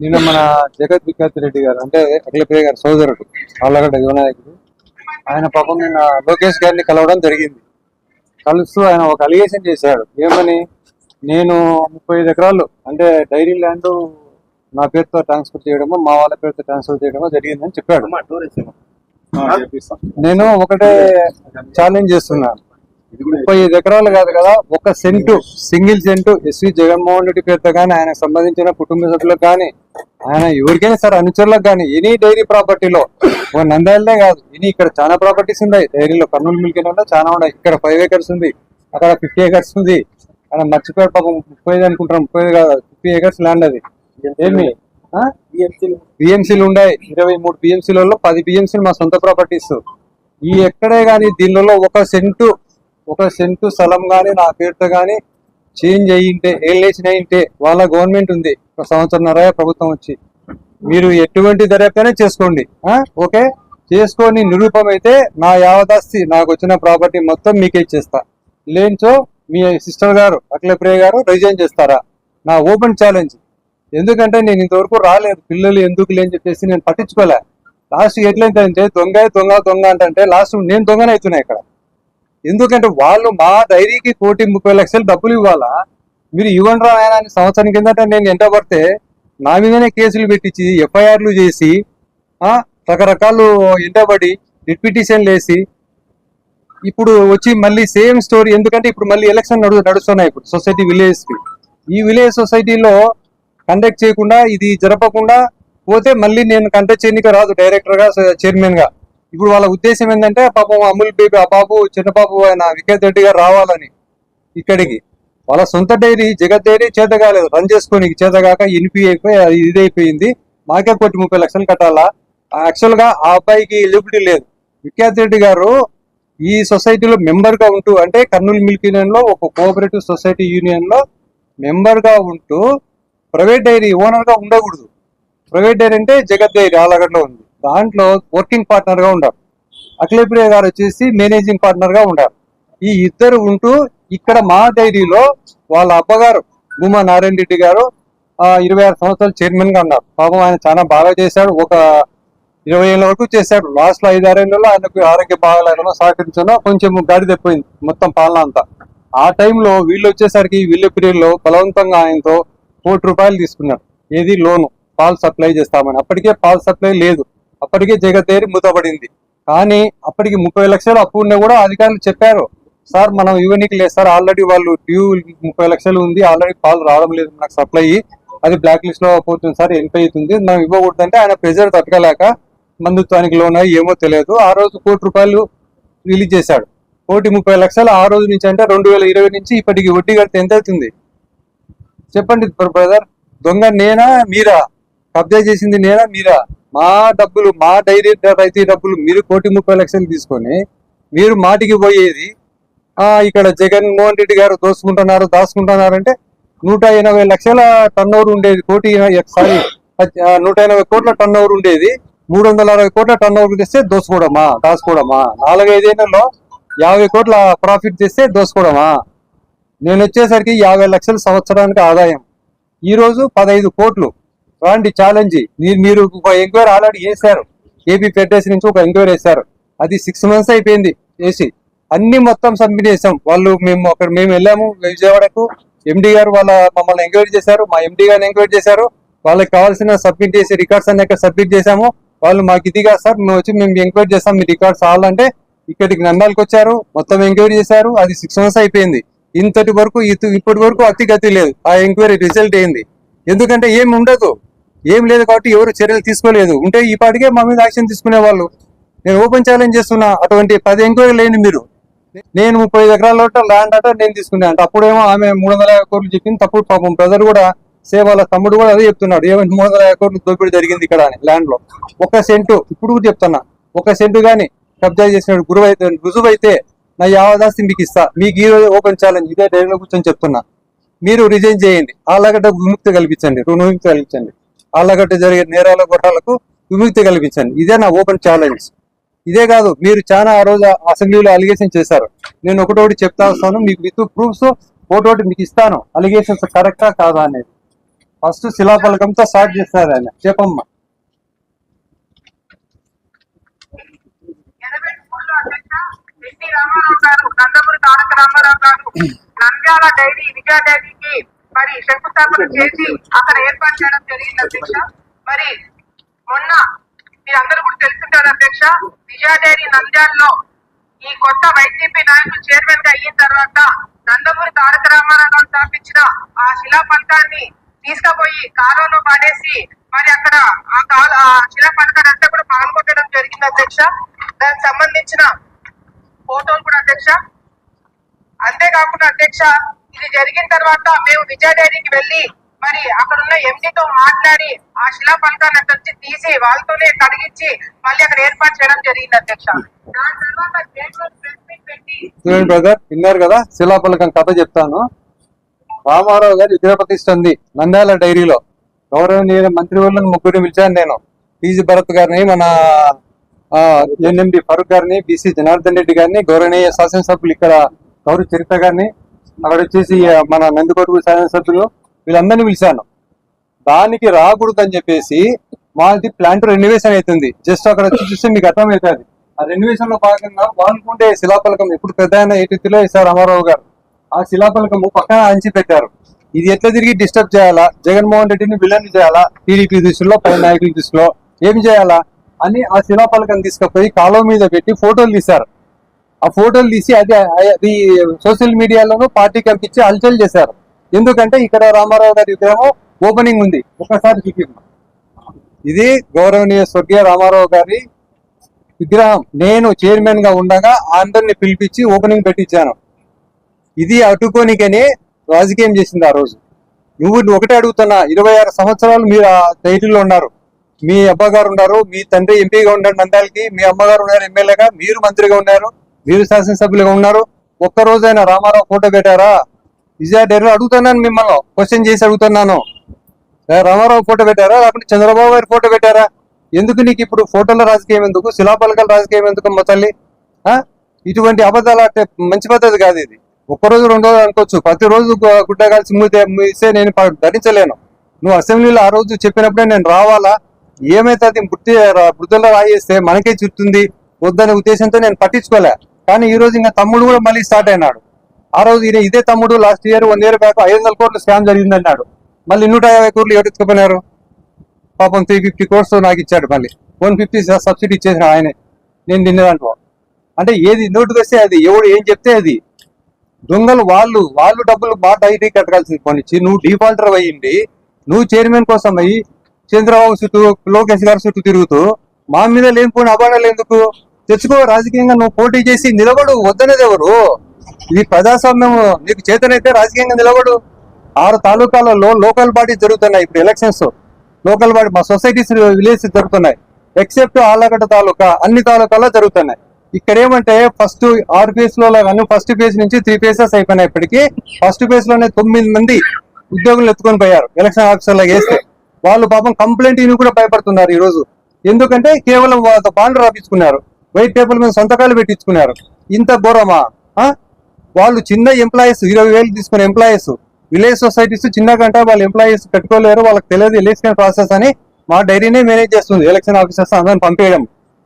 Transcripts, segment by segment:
నిన్న మన జగత్ విఖ్యాత్ రెడ్డి గారు అంటే అఖిలప్రియ గారు సోదరుడు ఆళ్ళగడ్డ యువనాయకుడు ఆయన పాపం నిన్న లోకేష్ గారిని కలవడం జరిగింది. కలుస్తూ ఆయన ఒక అలిగేషన్ చేశాడు. ఏమని? నేను ముప్పై ఐదు ఎకరాలు అంటే డైరీ ల్యాండ్ నా పేరుతో ట్రాన్స్ఫర్ చేయడమో మా వాళ్ళ పేరుతో ట్రాన్స్ఫర్ చేయడమో జరిగిందని చెప్పాడు. నేను ఒకటే ఛాలెంజ్ చేస్తున్నాను ముప్పై ఐదు ఎకరాలు కాదు కదా ఒక cent single cent S V Jaganmohan Reddy పేరుతో కానీ ఆయనకు సంబంధించిన కుటుంబ సభ్యులకు కానీ ఆయన ఎవరికైనా సరే అనుచరులకు కానీ ఎనీ డైరీ ప్రాపర్టీలో ఓ నంద్యాలనే కాదు ఎనీ ఇక్కడ చాలా ప్రాపర్టీస్ ఉన్నాయి. డైరీలో కర్నూలు మిల్క్ చాలా ఉన్నాయి. ఇక్కడ ఫైవ్ ఏకర్స్ ఉంది అక్కడ ఫిఫ్టీ ఏకర్స్ ఉంది. ఆయన మర్చిపోయాడు పాపం అనుకుంటారు ముప్పై ఐదు కాదు ఫిఫ్టీ ఏకర్స్ ల్యాండ్ అది. ఏమి? బిఎంసీలు ఉన్నాయి. ఇరవై మూడు బిఎంసీలలో పది బిఎంసీలు మా సొంత ప్రాపర్టీస్ ఈ ఎక్కడే గాని దీనిలో ఒక సెంటు ఒక సెంటు స్థలం గాని నా పేరుతో గాని చేంజ్ అయ్యింటే ఏలేషన్ అయ్యింటే వాళ్ళ గవర్నమెంట్ ఉంది. ఒక సంవత్సరంన్నర ప్రభుత్వం వచ్చి. మీరు ఎటువంటి దర్యాప్తైనా చేసుకోండి? ఓకే? చేసుకొని నిరూపం అయితే నా యావదాస్తి నాకు వచ్చిన ప్రాపర్టీ మొత్తం మీకే ఇచ్చేస్తా. లేనిచో మీ సిస్టర్ గారు అఖిలప్రియ గారు రిజైన్ చేస్తారా? నా ఓపెన్ ఛాలెంజ్ ఎందుకంటే నేను ఇంతవరకు రాలేదు. పిల్లలు ఎందుకు లేని చెప్పేసి నేను పట్టించుకోలే. లాస్ట్ ఎట్లయితే దొంగ దొంగ దొంగ అంటే లాస్ట్ నేను దొంగనే అవుతున్నా ఇక్కడ. ఎందుకంటే వాళ్ళు మా డైరీకి కోటి ముప్పై లక్షలు డబ్బులు ఇవ్వాలా? మీరు ఇవ్వండి రా అని సంవత్సరం కిందట నేను ఎంట పడితే నా మీదనే కేసులు పెట్టించి ఎఫ్ఐఆర్లు చేసి రకరకాలు ఎంటబడి రిపిటిషన్లు వేసి ఇప్పుడు వచ్చి మళ్ళీ సేమ్ స్టోరీ ఎందుకంటే ఇప్పుడు మళ్ళీ ఎలక్షన్ నడు నడుస్తున్నాయి ఇప్పుడు సొసైటీ విలేజ్కి ఈ విలేజ్ సొసైటీలో కండక్ట్ చేయకుండా ఇది జరపకుండా పోతే మళ్ళీ నేను కంటెక్ట్ చేయడానికి రాదు డైరెక్టర్గా చైర్మన్గా ఇప్పుడు వాళ్ళ ఉద్దేశం ఏంటంటే పాపం అమూల్ బేబీ ఆ బాబు చిన్న బాబు ఆయన వికేత్ రెడ్డి గారు రావాలని ఇక్కడికి. వాళ్ళ సొంత డైరీ జగత్ డైరీ చేత కాలేదు. రన్ చేసుకొని చేతగాక ఇనిపి అయిపోయి అది ఇది అయిపోయింది మాకే కొట్టి ముప్పై లక్షలు కట్టాలా? యాక్చువల్గా ఆ అబ్బాయికి ఎలిజిబిలిటీ లేదు. విఖ్యాత్ రెడ్డి గారు ఈ సొసైటీలో మెంబర్గా ఉంటూ అంటే కర్నూలు మిల్క్ యూనియన్లో ఒక కోఆపరేటివ్ సొసైటీ యూనియన్లో మెంబర్గా ఉంటూ ప్రైవేట్ డైరీ ఓనర్గా ఉండకూడదు. ప్రైవేట్ డైరీ అంటే జగత్ డైరీ ఆలగడ్డలో ఉంది. దాంట్లో వర్కింగ్ పార్ట్నర్గా ఉండాలి. అఖిలప్రియ గారు వచ్చేసి మేనేజింగ్ పార్ట్నర్గా ఉండాలి. ఈ ఇద్దరు ఉంటూ ఇక్కడ మా డైరీలో వాళ్ళ అబ్బగారు భూమా నారాయణ రెడ్డి గారు ఇరవై ఆరు సంవత్సరాలు చైర్మన్గా ఉన్నారు. పాపం ఆయన చాలా బాగా చేశాడు. ఒక ఇరవై ఏళ్ళ వరకు చేశాడు. లాస్ట్లో ఐదారేళ్ళలో ఆయనకు ఆరోగ్య బాగాలేకుండా సహకరించనో కొంచెం గాడి తెప్పింది మొత్తం పాలన అంతా. ఆ టైంలో వీళ్ళు వచ్చేసరికి వీళ్ళ పీరియడ్లో బలవంతంగా ఆయనతో కోటి రూపాయలు తీసుకున్నారు ఏది? లోను. పాలు సప్లై చేస్తామని. అప్పటికే పాలు సప్లై లేదు. అప్పటికే జగతేరి మూతపడింది. కానీ అప్పటికి ముప్పై లక్షలు అప్పు ఉన్నా కూడా అధికారులు చెప్పారు. సార్ మనం ఇవన్నీ లేదు. సార్ ఆల్రెడీ వాళ్ళు డ్యూ ముప్పై లక్షలు ఉంది. ఆల్రెడీ పాలు రావడం లేదు. మనకు సప్లై అది బ్లాక్ లిస్ట్లో పోతుంది సార్. ఎన్పై అవుతుంది. మనం ఇవ్వకూడదంటే ఆయన ప్రెజర్ తట్టుకోలేక మందుత్వానికి లోన్ ఏమో తెలియదు. ఆ రోజు కోటి రూపాయలు రిలీజ్ చేశాడు. కోటి ముప్పై లక్షలు ఆ రోజు నుంచి అంటే రెండు వేల ఇరవై నుంచి ఇప్పటికి వడ్డీ కడితే ఎంత అవుతుంది? చెప్పండి బ్రదర్. దొంగ నేనా మీరా? కబ్జా చేసింది నేనా మీరా? మా డబ్బులు మా డైరీ రైతు డబ్బులు మీరు కోటి ముప్పై లక్షలు తీసుకొని మీరు మాటికి పోయేది ఇక్కడ ఇక్కడ జగన్మోహన్ రెడ్డి గారు దోసుకుంటున్నారు దాచుకుంటున్నారు అంటే నూట ఎనభై లక్షల టర్న్ ఓవర్ ఉండేది. కోటి సారీ నూట ఎనభై కోట్ల టర్న్ ఓవర్ ఉండేది. మూడు వందల అరవై కోట్ల టర్న్ ఓవర్ తెస్తే దోసుకోవడమా దాచుకోవడమా నాలుగైదేళ్ళలో యాభై కోట్ల ప్రాఫిట్ తెస్తే దోసుకోవడమా నేను వచ్చేసరికి యాభై లక్షల సంవత్సరానికి ఆదాయం. ఈరోజు పదహైదు కోట్లు. రాండి ఛాలెంజ్ మీరు మీరు ఒక ఎంక్వైరీ ఆల్రెడీ వేశారు ఏపీ ఫెడరేషన్ నుంచి ఒక ఎంక్వైరీ వేశారు అది సిక్స్ మంత్స్ అయిపోయింది వేసి అన్ని మొత్తం సబ్మిట్ చేసాం వాళ్ళు మేము అక్కడ మేము వెళ్ళాము విజయవాడకు. ఎండి గారు వాళ్ళ మమ్మల్ని ఎంక్వైరీ చేశారు. మా ఎండి గారిని ఎంక్వైరీ చేశారు. వాళ్ళకి కావాల్సిన సబ్మిట్ చేసి రికార్డ్స్ అన్ని సబ్మిట్ చేశాము. వాళ్ళు మాకు ఇది కాదు సార్ మేము వచ్చి మేము ఎంక్వైరీ చేస్తాం మీ రికార్డ్స్ కావాలంటే ఇక్కడికి నందాలకు వచ్చారు మొత్తం ఎంక్వైరీ చేశారు అది సిక్స్ మంత్స్ అయిపోయింది. ఇంతటి వరకు ఇప్పటి వరకు అతిగతి లేదు ఆ ఎంక్వైరీ రిజల్ట్ ఏంది? ఎందుకంటే ఏం ఉండదు ఏం లేదు కాబట్టి ఎవరు చర్యలు తీసుకోలేదు. ఉంటే ఈ పాటికే మా మీద యాక్షన్ తీసుకునే వాళ్ళు. నేను ఓపెన్ ఛాలెంజ్ చేస్తున్నా అటువంటి పది ఎంక్వైరీ లేని మీరు. నేను ముప్పై ఐదు ఎకరాల ల్యాండ్ అట నేను తీసుకున్నాను అంటే అప్పుడేమో ఆమె మూడు వందల కోట్లు చెప్పింది తప్పుడు పాపం. బ్రదర్ కూడా సేవ వాళ్ళ తమ్ముడు కూడా అదే చెప్తున్నాడు. ఏమైనా మూడు వందల కోట్లు దోపిడీ జరిగింది ఇక్కడ అని ల్యాండ్లో ఒక సెంటు ఇప్పుడు కూడా చెప్తున్నా ఒక సెంటు గాని కబ్జా చేసిన గురువు అయితే రుజువు అయితే నా యావదాస్తి మీకు ఇస్తా. మీకు ఈ రోజు ఓపెన్ ఛాలెంజ్ ఇదే డైరీలో కూర్చొని చెప్తున్నా. మీరు రిజైన్ చేయండి. ఆళ్ళగడ్డ విముక్తి కల్పించండి. రుణ విముక్తి కల్పించండి. ఆళ్ళగడ్డ జరిగే నేరాల గొట్టాలకు విముక్తి కల్పించండి. ఇదే నా ఓపెన్ ఛాలెంజ్. ఇదే కాదు మీరు చాలా ఆ రోజు అసెంబ్లీలో అలిగేషన్ చేశారు. నేను ఒకటోటి చెప్తా వస్తాను. మీకు విత్ ప్రూఫ్స్ ఒకటోటి మీకు ఇస్తాను. అలిగేషన్స్ కరెక్టా కాదా అనేది. ఫస్ట్ శిలాఫలకంతో స్టార్ట్ చేస్తారు ఆయన. చెప్పమ్మా. ఎనభై గారు నందమూరి తారక రామారావు గారు నంద్యాల డైరీ విజయ డైరీకి మరి శంకుస్థాపన చేసి అక్కడ ఏర్పాటు చేయడం జరిగింది అధ్యక్ష. మరి మొన్న మీరందరూ కూడా తెలుసుంటారు అధ్యక్ష విజయ డైరీ నంద్యాలలో ఈ కొత్త వైసీపీ నాయకులు చైర్మన్గా అయిన తర్వాత నందమూరి తారక రామారావు గారు స్థాపించిన ఆ శిలా పథకాన్ని తీసుకుపోయి కాలువలో పడేసి మరి అక్కడ ఆ కాలు ఆ శిలా పథకాన్ని అంతా కూడా పాల్గొట్టడం జరిగింది అధ్యక్ష. దానికి సంబంధించిన ఫోటోలు కూడా అధ్యక్ష. అంతేకాకుండా అధ్యక్ష ఇది జరిగిన తర్వాత మేము విజయ డైరీకి వెళ్ళి మరి అక్కడ ఉన్న ఎండితో మాట్లాడి ఆ శిలా పలకాన్ని అక్కడ నుంచి తీసి వాళ్ళతోనే కడిగించి మళ్ళీ అక్కడ ఏర్పాటు చేయడం జరిగింది అధ్యక్ష. దాని తర్వాత పెట్టి విన్నారు కదా? శిలాఫలకం కథ చెప్తాను. రామారావు గారి విగ్రహ ప్రతిష్ఠ ఉంది నంద్యాల డైరీలో. గౌరవనీయ మంత్రి వాళ్ళని ముగ్గురిని పిలిచాను నేను. పీజీ భరత్ గారిని మన ఎన్ఎండి ఫరూక్ గారిని బీసీ జనార్దన్ రెడ్డి గారిని గౌరవనీయ శాసనసభ్యులు ఇక్కడ గౌరవ చరిత్ర గారిని అక్కడ వచ్చేసి మన నందికొడుకు శాసనసభ్యులు వీళ్ళందరినీ పిలిచాను. దానికి రాకూడదు అని చెప్పేసి మాది ప్లాంట్ రెన్యువేషన్ అవుతుంది. జస్ట్ అక్కడ వచ్చి చూస్తే మీకు అర్థమవుతుంది. ఆ రెన్యువేషన్లో భాగంగా వాళ్ళకుండే శిలాఫలకం ఎప్పుడు పెద్ద ఆయన ఏటీలో వేశారు రామారావు గారు? ఆ శిలాఫలకం పక్కన అంచి పెట్టారు. ఇది ఎట్లా తిరిగి డిస్టర్బ్ చేయాలా? జగన్మోహన్ రెడ్డిని విలన్ చేయాలా? టీడీపీ దృష్టిలో పై నాయకుల దృష్టిలో ఏం చేయాలా? అని ఆ శిలాఫలకం తీసుకుపోయి కాలువ మీద పెట్టి ఫోటోలు తీశారు. ఆ ఫోటోలు తీసి అది అది సోషల్ మీడియాలోనూ పార్టీ పంపించి హల్చల్ చేశారు. ఎందుకంటే ఇక్కడ రామారావు గారి విగ్రహం ఓపెనింగ్ ఉంది. ఒకసారి చూపిమ్మా ఇది గౌరవనీయ స్వర్గీయ రామారావు గారి విగ్రహం. నేను చైర్మన్గా ఉండగా అందరిని పిలిపించి ఓపెనింగ్ పెట్టించాను. ఇది అడ్డుకోనికనే రాజకీయం చేసింది ఆ రోజు. నువ్వు ఒకటే అడుగుతున్నా ఇరవై ఆరు సంవత్సరాలు మీరు ఆ టైటిల్లో ఉన్నారు. మీ అబ్బగారు ఉన్నారు మీ తండ్రి ఎంపీగా ఉన్నారు నందాలకి మీ అమ్మగారు ఉన్నారు ఎమ్మెల్యేగా మీరు మంత్రిగా ఉన్నారు మీరు శాసనసభ్యులుగా ఉన్నారు. ఒక్క రోజైనా రామారావు ఫోటో పెట్టారా? విజయ డైరీలో అడుగుతున్నాను మిమ్మల్ని క్వశ్చన్ చేసి అడుగుతున్నాను. రామారావు ఫోటో పెట్టారా? లేకుంటే చంద్రబాబు గారి ఫోటో పెట్టారా? ఎందుకు నీకు ఇప్పుడు ఫోటోల రాజకీయం ఎందుకు? శిలాపలకల రాజకీయం ఎందుకు మొత్తం ఇటువంటి అబద్ధాలు అంటే మంచి పద్ధతి కాదు ఇది. ఒక్కరోజు రెండు రోజులు అనుకోవచ్చు. ప్రతిరోజు రోజు గుడ్డ కలిసి మూతే మూస్తే నేను ధరించలేను. నువ్వు అసెంబ్లీలో ఆ రోజు చెప్పినప్పుడే నేను రావాలా? ఏమైతుంది? బుద్ధి బుద్ధలో రాయేస్తే మనకే చుట్టుంది వద్దనే ఉద్దేశంతో నేను పట్టించుకోలే. కానీ ఈ రోజు ఇంకా తమ్ముడు కూడా మళ్ళీ స్టార్ట్ అయినాడు. ఆ రోజు ఈయన ఇదే తమ్ముడు last year one year back ఐదు వందల కోట్లు స్కామ్ జరిగింది అన్నాడు మళ్ళీ నూట యాభై కోట్లు ఎవరెత్తుకుపోయినారు పాపం త్రీ ఫిఫ్టీ కోర్స్ నాకు ఇచ్చాడు మళ్ళీ. వన్ ఫిఫ్టీ సబ్సిడీ ఇచ్చేసిన ఆయనే. నేను తిన్న అంటే ఏది నోటుకు వస్తే అది ఎవడు ఏం చెప్తే అది. దొంగలు వాళ్ళు వాళ్ళు డబ్బులు మా డైరీ కట్టగాల్సింది కొనిచ్చి నువ్వు డిఫాల్టర్ అయ్యింది నువ్వు చైర్మన్ కోసం అయ్యి చంద్రబాబు చుట్టూ లోకేష్ గారి చుట్టూ తిరుగుతూ మా మీద లేనిపోయిన అభాడాలు ఎందుకు? తెచ్చుకో రాజకీయంగా నువ్వు పోటీ చేసి నిలబడు వద్దనేది ఎవరు? ఇది ప్రజాస్వామ్యం నీకు చేతనైతే రాజకీయంగా నిలబడు. ఆరు తాలూకాలలో లోకల్ బాడీస్ జరుగుతున్నాయి ఇప్పుడు ఎలక్షన్స్ లోకల్ బాడీ మా సొసైటీస్ విలేజ్ జరుగుతున్నాయి. ఎక్సెప్ట్ ఆళ్ళగడ్డ తాలూకా అన్ని తాలూకాలో జరుగుతున్నాయి. ఇక్కడ ఏమంటే ఫస్ట్ ఆరు ఫేజ్లో కానీ ఫస్ట్ ఫేజ్ నుంచి త్రీ ఫేజెస్ అయిపోయినప్పటికీ ఫస్ట్ ఫేజ్లోనే తొమ్మిది మంది ఉద్యోగులు ఎత్తుకొని పోయారు ఎలక్షన్ ఆఫీసర్లో వేస్తే వాళ్ళు పాపం కంప్లైంట్ ఇని కూడా భయపడుతున్నారు ఈ రోజు ఎందుకంటే కేవలం వాళ్ళతో బాండ్ రాపించుకున్నారు వైట్ పేపర్ మీద సంతకాలు పెట్టించుకున్నారు. ఇంత ఘోరమా? ఆ? వాళ్ళు చిన్న ఎంప్లాయీస్ ఇరవై వేలు తీసుకున్న ఎంప్లాయీస్ విలేజ్ సొసైటీస్ చిన్న గంట వాళ్ళ ఎంప్లాయీస్ పెట్టుకోలేరు వాళ్ళకి తెలియదు ఎలక్షన్ ప్రాసెస్ అని మా డైరీనే మేనేజ్ చేస్తుంది ఎలక్షన్ ఆఫీసర్స్ అందరిని పంపేయడం.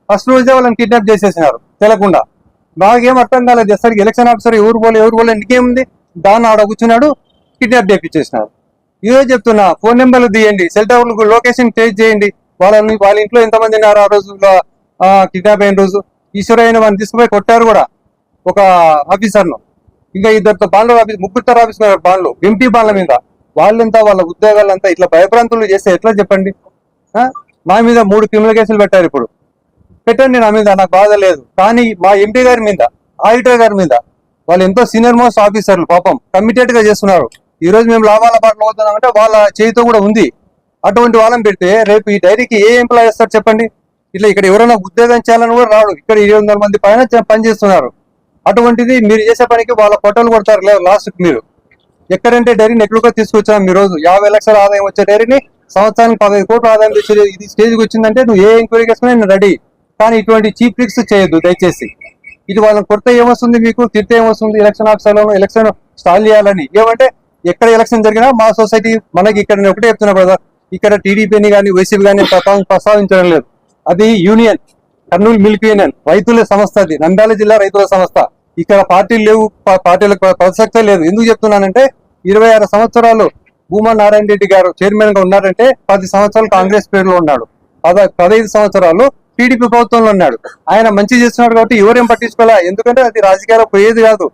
ఫస్ట్ రోజే వాళ్ళని కిడ్నాప్ చేసేసినారు. తెలకుండా. నాకేం అర్థం కాలేదు. అసలు ఎలక్షన్ ఆఫీసర్ ఎవరు పోలే ఎవరు పోలే ఇంకేముంది? దాన్ని ఆడ కూర్చున్నాడు కిడ్నాప్ చేపించేసినారు. ఇదే చెప్తున్నా ఫోన్ నెంబర్లు తీయండి సెల్ టవర్లకు లొకేషన్ ట్రేస్ చేయండి. వాళ్ళని వాళ్ళ ఇంట్లో ఎంతమంది ఉన్నారు ఆ రోజు కిడ్నాప్ అయిన రోజు. ఈశ్వరయ్యని వాళ్ళని తీసుకుపోయి కొట్టారు కూడా ఒక ఆఫీసర్ను ఇంకా ఇద్దరితో బాండ్లు ఆఫీస్ ముగ్గురుతో ఆఫీసుకున్నారు బాండ్లు ఎంపీ బాండ్ల మీద. వాళ్ళంతా వాళ్ళ ఉద్యోగాలంతా ఇట్లా భయభ్రాంతులు చేస్తే ఎట్లా చెప్పండి? మా మీద మూడు క్రిమినల్ కేసులు పెట్టారు ఇప్పుడు. పెట్టండి నా మీద నాకు బాధ లేదు. కానీ మా ఎంపీ గారి మీద ఆడిటర్ గారి మీద వాళ్ళు ఎంతో సీనియర్ మోస్ట్ ఆఫీసర్లు పాపం కమిటెడ్గా చేస్తున్నారు. ఈ రోజు మేము లాభాల బాటలో అంటే వాళ్ళ చేతితో కూడా ఉంది. అటువంటి వాళ్ళని పెడితే రేపు ఈ డైరీకి ఏ ఎంప్లాయ్ వస్తారు చెప్పండి? ఇట్లా ఇక్కడ ఎవరైనా ఉద్యోగం చేయాలని కూడా రాడు. ఇక్కడ ఇరవై వందల మంది పైన పనిచేస్తున్నారు. అటువంటిది మీరు చేసే పనికి వాళ్ళ పొట్టలు కొడతారు లేదు లాస్ట్ మీరు. ఎక్కడంటే డైరీని ఎక్కడికో తీసుకొచ్చాము ఈ రోజు యాభై లక్షల ఆదాయం వచ్చే డైరీని సంవత్సరానికి పదహైదు కోట్ల ఆదాయం తెచ్చి ఇది స్టేజ్కి వచ్చిందంటే నువ్వు ఏ ఎంక్వైరీ చేసుకున్నా నేను రెడీ. కానీ ఇటువంటి చీప్ ట్రిక్స్ చేయొద్దు దయచేసి. ఇది వాళ్ళని కొడితే ఏమొస్తుంది మీకు? తిరితే ఏమొస్తుంది? ఎలక్షన్ ఆఫీసర్లను ఎలక్షన్ స్టాల్ చేయాలని. ఏమంటే ఎక్కడ ఎలక్షన్ జరిగినా మా సొసైటీ మనకి ఇక్కడ నేను ఒకటే చెప్తున్నా బ్రదర్ ఇక్కడ టీడీపీని కానీ వైసీపీ కానీ ప్రస్తావించడం లేదు. అది యూనియన్ కర్నూలు మిల్క్ యూనియన్ రైతుల సంస్థ అది. నంద్యాల జిల్లా రైతుల సంస్థ. ఇక్కడ పార్టీలు లేవు పార్టీలకు ప్రసక్తే లేదు. ఎందుకు చెప్తున్నానంటే ఇరవై ఆరు సంవత్సరాలు భూమా నారాయణ రెడ్డి గారు చైర్మన్గా ఉన్నారంటే పది సంవత్సరాలు కాంగ్రెస్ పేరులో ఉన్నాడు. పద పదహైదు సంవత్సరాలు టీడీపీ ప్రభుత్వంలో ఉన్నాడు. ఆయన మంచి చేస్తున్నాడు కాబట్టి ఎవరేం పట్టించుకోవాలా? ఎందుకంటే అది రాజకీయాలు పోయేది కాదు.